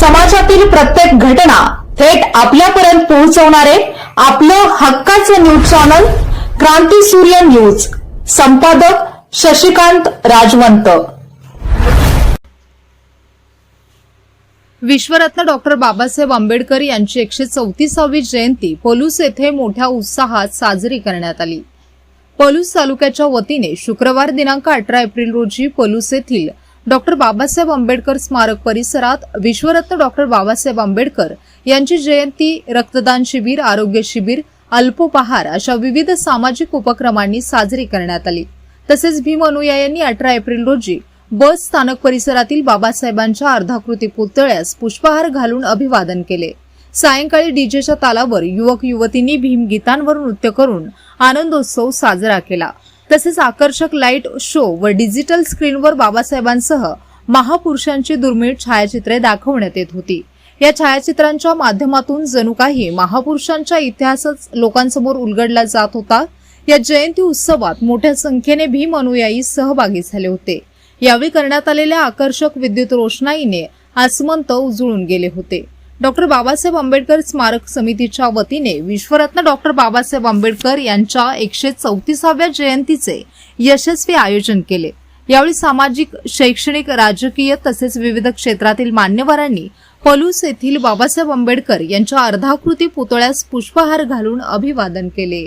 समाजातील प्रत्येक घटना थेट आपल्यापर्यंत पोहोचवणारे आपलं हक्काचं न्यूज चॅनल क्रांती सूर्य न्यूज. संपादक शशिकांत राजवंत. विश्वरत्न डॉक्टर बाबासाहेब आंबेडकर यांची एकशे चौतीसावी जयंती पलूस येथे मोठ्या उत्साहात साजरी करण्यात आली. पलूस तालुक्याच्या वतीने शुक्रवार दिनांक अठरा एप्रिल रोजी पलूस येथील डॉक्टर बाबासाहेब आंबेडकर स्मारक परिसरात विश्वरत्न डॉक्टर बाबासाहेब आंबेडकर यांची जयंती रक्तदान शिबिर आरोग्य शिबिर अल्पोपहार अशा विविध सामाजिक उपक्रमांनी साजरी करण्यात आली. तसेच भीम अनुयायांनी अठरा एप्रिल रोजी बस स्थानक परिसरातील बाबासाहेबांच्या अर्धाकृती पुतळ्यास पुष्पहार घालून अभिवादन केले. सायंकाळी डीजेच्या तालावर युवक युवतींनी भीमगीतांवर नृत्य करून आनंदोत्सव साजरा केला. तसेच आकर्षक लाइट शो व डिजिटल स्क्रीनवर बाबासाहेबांसह महापुरुषांची दुर्मिळ छायाचित्रे दाखवण्यात येत होती. या छायाचित्रांच्या माध्यमातून जणू काही महापुरुषांच्या इतिहासच लोकांसमोर उलगडला जात होता. या जयंती उत्सवात मोठ्या संख्येने भीम अनुयायी सहभागी झाले होते. यावेळी करण्यात आलेल्या आकर्षक विद्युत रोषणाईने आसमंत उजळून गेले होते. डॉक्टर बाबासाहेब आंबेडकर स्मारक समितीच्या वतीने विश्वरत्न डॉक्टर बाबासाहेब आंबेडकर यांच्या एकशे चौतीसाव्या जयंतीचे यशस्वी आयोजन केले. यावेळी सामाजिक शैक्षणिक राजकीय तसेच विविध क्षेत्रातील मान्यवरांनी पलूस येथील बाबासाहेब आंबेडकर यांच्या अर्धाकृती पुतळ्यास पुष्पहार घालून अभिवादन केले.